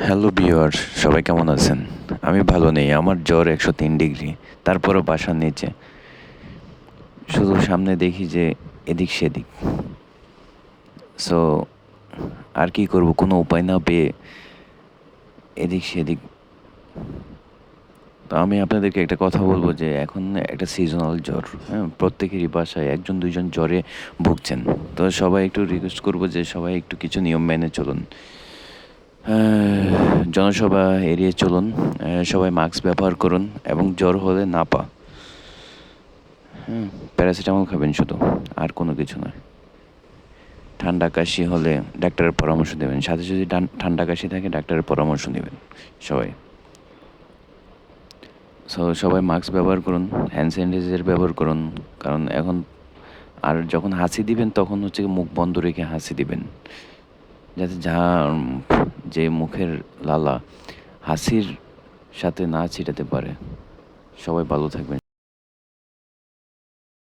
Hello বিয়ার সবাই কেমন আছেন? আমি ভালো নেই। আমার জ্বর একশো তিন ডিগ্রি। তারপরও বাসার নিচে। শুধু সামনে দেখি যে এদিক সেদিক। সো আর কি করব? কোনো উপায় না পেয়ে এদিক সেদিক। তো আমি আপনাদেরকে একটা কথা বলব যে এখন একটা সিজনাল জ্বর হ্যাঁ? প্রত্যেকেরই বাসায় একজন, দুইজন জ্বরে ভুগছেন। তো সবাই একটু রিকোয়েস্ট করব যে সবাই একটু কিছু নিয়ম মেনে চলুন। জনসভা এড়িয়ে চলুন সবাই মাস্ক ব্যবহার করুন এবং জ্বর হলে না পা। হ্যাঁ প্যারাসিটামল খাবেন শুধু, আর কোনো কিছু নয়। ঠান্ডা কাশি হলে ডাক্তারের পরামর্শ দেবেন। সাথে যদি ঠান্ডা কাশি থাকে, ডাক্তারের পরামর্শ নেবেন সবাই। সো সবাই মাস্ক ব্যবহার করুন হ্যান্ড স্যানিটাইজার ব্যবহার করুন, কারণ এখন আর যখন হাসি দিবেন, তখন হচ্ছে মুখ বন্ধ রেখে হাসি দিবেন। যাতে যা যে মুখের লালা হাসির সাথে না ছিটাতে পারে। সবাই ভালো থাকবেন।